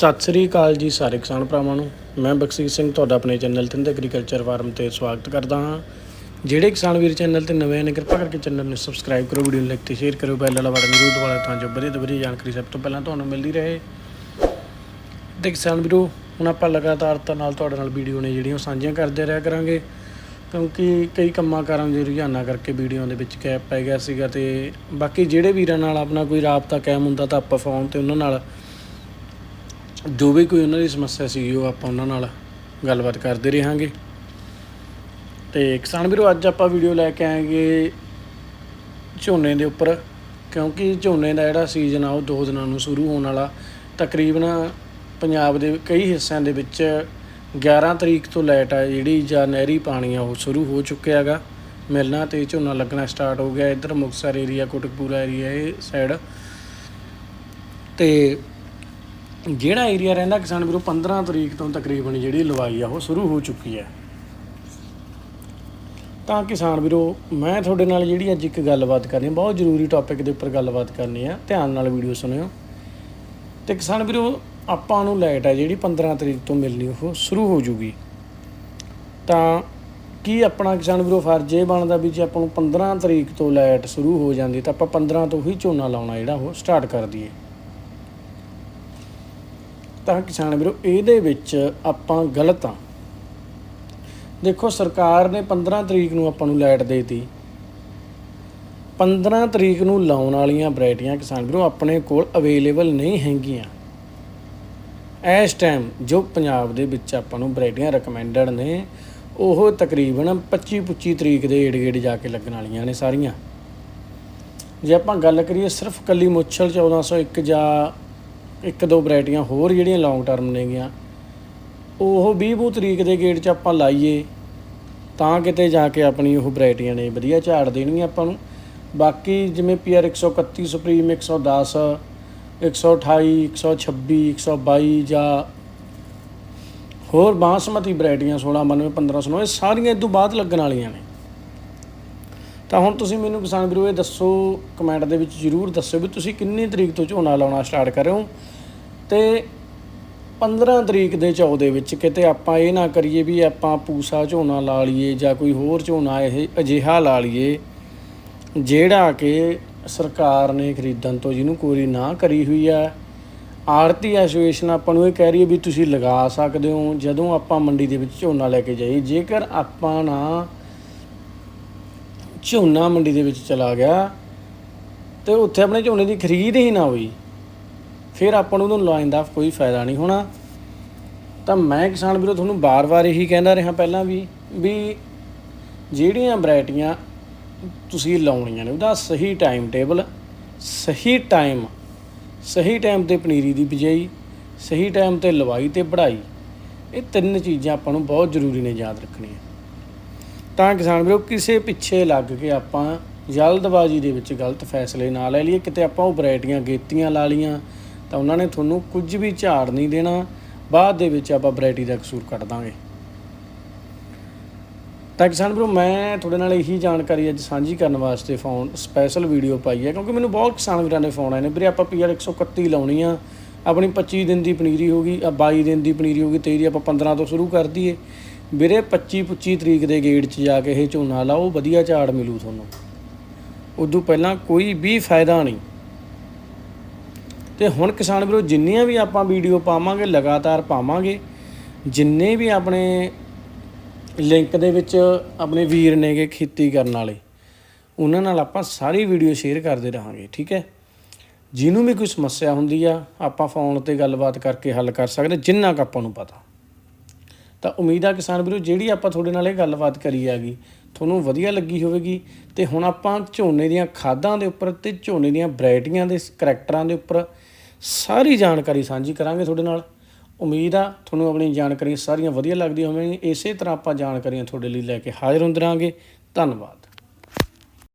ਸਤਿ ਸ੍ਰੀ ਅਕਾਲ ਜੀ ਸਾਰੇ ਕਿਸਾਨ ਭਰਾਵਾਂ ਨੂੰ। ਮੈਂ ਬਖਸ਼ੀਸ਼ ਸਿੰਘ, ਤੁਹਾਡਾ ਆਪਣੇ ਚੈਨਲ ਤਿੰਦ ਐਗਰੀਕਲਚਰ ਫਾਰਮ ਤੇ ਸਵਾਗਤ ਕਰਦਾ ਹਾਂ। ਜਿਹੜੇ ਕਿਸਾਨ ਵੀਰ ਚੈਨਲ ਤੇ ਨਵੇਂ ਨੇ, ਕਿਰਪਾ ਕਰਕੇ ਚੈਨਲ ਨੂੰ ਸਬਸਕ੍ਰਾਈਬ ਕਰੋ ਵੀਡੀਓ ਨੂੰ ਲਾਈਕ ਤੇ ਸ਼ੇਅਰ ਕਰੋ ਬੈਲ ਵਾਲਾ ਬਟਨ ਜ਼ਰੂਰ ਦਬਾਓ ਤਾਂ ਜੋ ਵਧੀਆ ਤੋਂ ਵਧੀਆ ਜਾਣਕਾਰੀ ਸਭ ਤੋਂ ਪਹਿਲਾਂ ਤੁਹਾਨੂੰ ਮਿਲਦੀ ਰਹੇ। ਤੇ ਕਿਸਾਨ ਵੀਰੋ, ਹੁਣ ਆਪਾਂ ਲਗਾਤਾਰ ਨਾਲ ਤੁਹਾਡੇ ਨਾਲ ਵੀਡੀਓ ਨੇ ਜਿਹੜੀਆਂ ਉਹ ਸਾਂਝੀਆਂ ਕਰਦੇ ਰਿਹਾ ਕਰਾਂਗੇ। ਕਿਉਂਕਿ ਕਈ ਕੰਮਾਂ ਕਾਰਾਂ ਦੇ ਰੁਝਾਨਾਂ ਕਰਕੇ ਵੀਡੀਓ ਦੇ ਵਿੱਚ ਕੈਪ ਪੈ ਗਿਆ ਸੀਗਾ ਤੇ ਬਾਕੀ ਜਿਹੜੇ ਵੀਰਾਂ ਨਾਲ ਆਪਣਾ ਕੋਈ ਰਾਬਤਾ ਕਾਇਮ ਹੁੰਦਾ ਤਾਂ ਆਪਾਂ ਫੋਨ ਤੇ ਉਹਨਾਂ ਨਾਲ ਜੋ ਵੀ ਕੋਈ ਉਹਨਾਂ ਦੀ ਸਮੱਸਿਆ ਸੀ ਉਹ ਆਪਾਂ ਉਹਨਾਂ ਨਾਲ ਗੱਲਬਾਤ ਕਰਦੇ ਰਹਾਂਗੇ। ਤੇ ਕਿਸਾਨ ਵੀਰੋ, ਅੱਜ ਆਪਾਂ ਵੀਡੀਓ ਲੈ ਕੇ ਆਏਗੇ ਝੋਨੇ ਦੇ ਉੱਪਰ, ਕਿਉਂਕਿ ਝੋਨੇ ਦਾ ਜਿਹੜਾ ਸੀਜ਼ਨ ਆ ਉਹ ਦੋ ਦਿਨਾਂ ਨੂੰ ਸ਼ੁਰੂ ਹੋਣ ਵਾਲਾ। ਤਕਰੀਬਨ ਪੰਜਾਬ ਦੇ ਕਈ ਹਿੱਸਿਆਂ ਦੇ ਵਿੱਚ 11 ਤਰੀਕ ਤੋਂ ਲਾਈਟ ਆ ਜਿਹੜੀ ਜਾਂ ਨਹਿਰੀ ਪਾਣੀ ਆ ਉਹ ਸ਼ੁਰੂ ਹੋ ਚੁੱਕਿਆ ਹੈਗਾ। ਮਿਲਣਾ ਤੇ ਝੋਨਾ ਲੱਗਣਾ ਸਟਾਰਟ ਹੋ ਗਿਆ। ਇੱਧਰ ਮੁਕਤਸਰ ਏਰੀਆ ਕੋਟਕਪੂਰਾ ਏਰੀਆ ਇਹ ਸਾਈਡ ਤੇ ਜਿਹੜਾ ਏਰੀਆ ਰਹਿੰਦਾ ਕਿਸਾਨ ਵੀਰੋ 15 ਤਰੀਕ ਤੋਂ ਤਕਰੀਬਨ ਜਿਹੜੀ ਲਵਾਈ ਆ ਉਹ ਸ਼ੁਰੂ ਹੋ ਚੁੱਕੀ ਹੈ। ਤਾਂ ਕਿਸਾਨ ਵੀਰੋ ਮੈਂ ਤੁਹਾਡੇ ਨਾਲ ਜਿਹੜੀ ਅੱਜ ਇੱਕ ਗੱਲਬਾਤ ਕਰਨੀ ਹੈ, ਬਹੁਤ ਜ਼ਰੂਰੀ ਟੌਪਿਕ ਦੇ ਉੱਪਰ ਗੱਲਬਾਤ ਕਰਨੀ ਆ ਧਿਆਨ ਨਾਲ ਵੀਡੀਓ ਸੁਣਿਓ। ਤੇ ਕਿਸਾਨ ਵੀਰੋ ਆਪਾਂ ਨੂੰ ਲਾਈਟ ਹੈ ਜਿਹੜੀ 15 ਤਰੀਕ ਤੋਂ ਮਿਲਣੀ ਉਹ ਸ਼ੁਰੂ ਹੋ ਜੂਗੀ। ਤਾਂ ਕੀ ਆਪਣਾ ਕਿਸਾਨ ਵੀਰੋ ਫਰਜ਼ ਇਹ ਬਣਦਾ ਵੀ ਜੇ ਆਪਾਂ ਨੂੰ 15 ਤਰੀਕ ਤੋਂ ਲਾਈਟ ਸ਼ੁਰੂ ਹੋ ਜਾਂਦੀ ਤਾਂ ਆਪਾਂ 15 ਤੋਂ ਹੀ ਝੋਨਾ ਲਾਉਣਾ ਜਿਹੜਾ ਉਹ ਸਟਾਰਟ ਕਰ ਦਈਏ। ਤਾਂ ਕਿਸਾਨ ਵੀਰੋ, ਇਹਦੇ ਵਿੱਚ ਆਪਾਂ ਗਲਤ ਆ ਦੇਖੋ, ਸਰਕਾਰ ਨੇ 15 ਤਰੀਕ ਨੂੰ ਆਪਾਂ ਨੂੰ ਲਾਈਟ ਦੇਤੀ। 15 ਤਰੀਕ ਨੂੰ ਲਾਉਣ ਵਾਲੀਆਂ ਵੈਰਾਈਟੀਆਂ ਕਿਸਾਨ ਵੀਰੋ ਆਪਣੇ ਕੋਲ ਅਵੇਲੇਬਲ ਨਹੀਂ ਹੈਗੀਆਂ। ਇਸ ਟਾਈਮ ਜੋ ਪੰਜਾਬ ਦੇ ਵਿੱਚ ਆਪਾਂ ਨੂੰ ਵੈਰਾਈਟੀਆਂ ਰეკਮੈਂਡਡ ਨੇ, ਉਹ ਤਕਰੀਬਨ 25 25 ਤਰੀਕ ਦੇ ਏੜ ਗੇੜ ਜਾ ਕੇ ਲੱਗਣ ਵਾਲੀਆਂ ਨੇ ਸਾਰੀਆਂ। ਜੇ ਆਪਾਂ ਗੱਲ ਕਰੀਏ ਸਿਰਫ ਕੱਲੀ ਮੁੱਛਲ 1401 ਜਾਂ ਇੱਕ ਦੋ ਵੈਰਾਈਟੀਆਂ ਹੋਰ ਜਿਹੜੀਆਂ ਲੌਂਗ ਟਰਮ ਨੇਗੀਆਂ, ਉਹ 20 ਵੀਹ ਤਰੀਕ ਦੇ ਗੇਟ 'ਚ ਆਪਾਂ ਲਾਈਏ, ਤਾਂ ਕਿਤੇ ਜਾ ਕੇ ਆਪਣੀ ਉਹ ਵੈਰਾਈਟੀਆਂ ਨੇ ਵਧੀਆ ਝਾੜ ਦੇਣਗੀਆਂ ਆਪਾਂ ਨੂੰ। ਬਾਕੀ ਜਿਵੇਂ ਪੀਆਰ 131 ਸੁਪਰੀਮ 110 128 126 122 ਜਾਂ ਹੋਰ ਬਾਸਮਤੀ ਵੈਰਾਈਟੀਆਂ 16 92 1509 ਇਹ ਸਾਰੀਆਂ ਇਸ ਤੋਂ ਬਾਅਦ ਲੱਗਣ ਵਾਲੀਆਂ ਨੇ। ਤਾਂ ਹੁਣ ਤੁਸੀਂ ਮੈਨੂੰ ਕਿਸਾਨ ਵੀਰੋ ਇਹ ਦੱਸੋ ਕਮੈਂਟ ਦੇ ਵਿੱਚ ਜਰੂਰ ਦੱਸਿਓ ਵੀ ਤੁਸੀਂ ਕਿੰਨੀ ਤਰੀਕ ਤੋਂ ਝੋਨਾ ਲਾਉਣਾ ਸਟਾਰਟ ਕਰ ਰਹੇ ਹੋ ਤੇ 15 ਤਰੀਕ ਦੇ ਚੌ ਦੇ ਵਿੱਚ ਕਿਤੇ ਆਪਾਂ ਇਹ ਨਾ ਕਰੀਏ ਵੀ ਆਪਾਂ ਪੂਸਾ ਝੋਨਾ ਲਾ ਲਈਏ ਜਾਂ ਕੋਈ ਹੋਰ ਝੋਨਾ ਇਹ ਅਜਿਹਾ ਲਾ ਲਈਏ, ਜਿਹੜਾ ਕਿ ਸਰਕਾਰ ਨੇ ਖਰੀਦਣ ਤੋਂ ਜਿਹਨੂੰ ਕੋਈ ਨਾ ਕਰੀ ਹੋਈ ਆ। ਆਰਤੀ ਐਸੋਸੀਏਸ਼ਨ ਆਪਾਂ ਨੂੰ ਇਹ ਕਹਿ ਰਹੀ ਹੈ ਵੀ ਤੁਸੀਂ ਲਗਾ ਸਕਦੇ ਹੋ, ਜਦੋਂ ਆਪਾਂ ਮੰਡੀ ਦੇ ਵਿੱਚ ਝੋਨਾ ਲੈ ਕੇ ਜਾਈਏ, ਜੇਕਰ ਆਪਾਂ ਨਾ ਝੋਨਾ ਮੰਡੀ ਦੇ ਵਿੱਚ ਚਲਾ ਗਿਆ ਤੇ ਉੱਥੇ ਆਪਣੇ ਝੋਨੇ ਦੀ ਖਰੀਦ ਹੀ ਨਾ ਹੋਈ। ਫਿਰ ਆਪਾਂ ਨੂੰ ਉਹਨੂੰ ਲਾਉਣ ਦਾ ਕੋਈ ਫਾਇਦਾ ਨਹੀਂ ਹੋਣਾ। ਤਾਂ ਮੈਂ ਕਿਸਾਨ ਵੀਰੋ ਤੁਹਾਨੂੰ ਬਾਰ-ਬਾਰ ਇਹੀ ਕਹਿੰਦਾ ਰਿਹਾ ਪਹਿਲਾਂ ਵੀ ਵੀ ਜਿਹੜੀਆਂ ਵੈਰਾਈਟੀਆਂ ਤੁਸੀਂ ਲਾਉਣੀਆਂ ਨੇ ਉਹਦਾ ਸਹੀ ਟਾਈਮ ਟੇਬਲ ਸਹੀ ਟਾਈਮ ਸਹੀ ਟਾਈਮ ਤੇ ਪਨੀਰੀ ਦੀ ਬਿਜਾਈ, ਸਹੀ ਟਾਈਮ ਤੇ ਲਵਾਈ ਤੇ ਵਢਾਈ ਇਹ ਤਿੰਨ ਚੀਜ਼ਾਂ ਆਪਾਂ ਨੂੰ ਬਹੁਤ ਜ਼ਰੂਰੀ ਨੇ ਯਾਦ ਰੱਖਣੀਆਂ। ਤਾਂ ਕਿਸਾਨ ਵੀਰੋ, ਕਿਸੇ ਪਿੱਛੇ ਲੱਗ ਕੇ ਆਪਾਂ ਜਲਦਬਾਜ਼ੀ ਦੇ ਵਿੱਚ ਗਲਤ ਫੈਸਲੇ ਨਾ ਲੈ ਲਈਏ। ਕਿਤੇ ਆਪਾਂ ਉਹ ਵੈਰਾਈਟੀਆਂ ਗੇਤੀਆਂ ਲਾ ਲੀਆਂ ਤਾਂ ਉਹਨਾਂ ਨੇ ਤੁਹਾਨੂੰ ਕੁਝ ਵੀ ਝਾੜ ਨਹੀਂ ਦੇਣਾ। ਬਾਅਦ ਦੇ ਵਿੱਚ ਆਪਾਂ ਵੈਰਾਈਟੀ ਦਾ ਕਸੂਰ ਕੱਢ ਦਾਂਗੇ। ਤਾਂ ਕਿਸਾਨ ਵੀਰੋ, ਮੈਂ ਤੁਹਾਡੇ ਨਾਲ ਇਹੀ ਜਾਣਕਾਰੀ ਅੱਜ ਸਾਂਝੀ ਕਰਨ ਵਾਸਤੇ ਫੋਨ ਸਪੈਸ਼ਲ ਵੀਡੀਓ ਪਾਈ ਹੈ, ਕਿਉਂਕਿ ਮੈਨੂੰ ਬਹੁਤ ਕਿਸਾਨ ਵੀਰਾਂ ਦੇ ਫੋਨ ਆਏ ਨੇ। ਵੀਰੇ, ਆਪਾਂ ਪੀਆਰ 131 ਲਾਉਣੀ ਆ, ਆਪਣੀ 25 ਦਿਨ ਦੀ ਪਨੀਰੀ ਹੋਗੀ ਆ 22 ਦਿਨ ਦੀ ਪਨੀਰੀ ਹੋ ਗਈ, ਤੇਰੀ ਆਪਾਂ 15 ਤੋਂ ਸ਼ੁਰੂ ਕਰ ਦਈਏ। ਵੀਰੇ 25 25 ਤਰੀਕ ਦੇ ਗੇੜ 'ਚ ਜਾ ਕੇ ਇਹ ਝੋਨਾ ਲਾਓ, ਵਧੀਆ ਝਾੜ ਮਿਲੂ ਤੁਹਾਨੂੰ। ਉਦੋਂ ਪਹਿਲਾਂ ਕੋਈ ਵੀ ਫਾਇਦਾ ਨਹੀਂ। ਤੇ ਹੁਣ ਕਿਸਾਨ ਵੀਰੋ, ਜਿੰਨੀਆਂ ਵੀ ਆਪਾਂ ਵੀਡੀਓ ਪਾਵਾਂਗੇ, ਲਗਾਤਾਰ ਪਾਵਾਂਗੇ, ਜਿੰਨੇ ਵੀ ਆਪਣੇ ਲਿੰਕ ਦੇ ਵਿੱਚ ਆਪਣੇ ਵੀਰ ਨੇਗੇ ਖੇਤੀ ਕਰਨ ਵਾਲੇ, ਉਹਨਾਂ ਨਾਲ ਆਪਾਂ ਸਾਰੀ ਵੀਡੀਓ ਸ਼ੇਅਰ ਕਰਦੇ ਰਹਾਂਗੇ, ਠੀਕ ਹੈ? ਜਿਹਨੂੰ ਵੀ ਕੋਈ ਸਮੱਸਿਆ ਹੁੰਦੀ ਆ, ਆਪਾਂ ਫੋਨ ਤੇ ਗੱਲਬਾਤ ਕਰਕੇ ਹੱਲ ਕਰ ਸਕਦੇ, ਜਿੰਨਾ ਕੁ ਆਪਾਂ ਨੂੰ ਪਤਾ। ਤਾਂ ਉਮੀਦ ਆ ਕਿਸਾਨ ਵੀਰੋ, ਜਿਹੜੀ ਆਪਾਂ ਤੁਹਾਡੇ ਨਾਲ ਇਹ ਗੱਲਬਾਤ ਕਰੀ ਹੈਗੀ, ਤੁਹਾਨੂੰ ਵਧੀਆ ਲੱਗੀ ਹੋਵੇਗੀ। ਤੇ ਹੁਣ ਆਪਾਂ ਝੋਨੇ ਦੀਆਂ ਖਾਦਾਂ ਦੇ ਉੱਪਰ ਤੇ ਝੋਨੇ ਦੀਆਂ ਵੈਰਾਈਟੀਆਂ ਦੇ ਕਰੈਕਟਰਾਂ ਦੇ ਉੱਪਰ ਸਾਰੀ ਜਾਣਕਾਰੀ ਸਾਂਝੀ ਕਰਾਂਗੇ ਤੁਹਾਡੇ ਨਾਲ। ਉਮੀਦ ਆ ਤੁਹਾਨੂੰ ਆਪਣੀ ਜਾਣਕਾਰੀਆਂ ਸਾਰੀਆਂ ਵਧੀਆ ਲੱਗਦੀਆਂ ਹੋਣਗੀਆਂ ਇਸੇ ਤਰ੍ਹਾਂ ਆਪਾਂ ਜਾਣਕਾਰੀਆਂ ਤੁਹਾਡੇ ਲਈ ਲੈ ਕੇ ਹਾਜ਼ਰ ਹੁੰਦੇ ਰਹਾਂਗੇ। ਧੰਨਵਾਦ।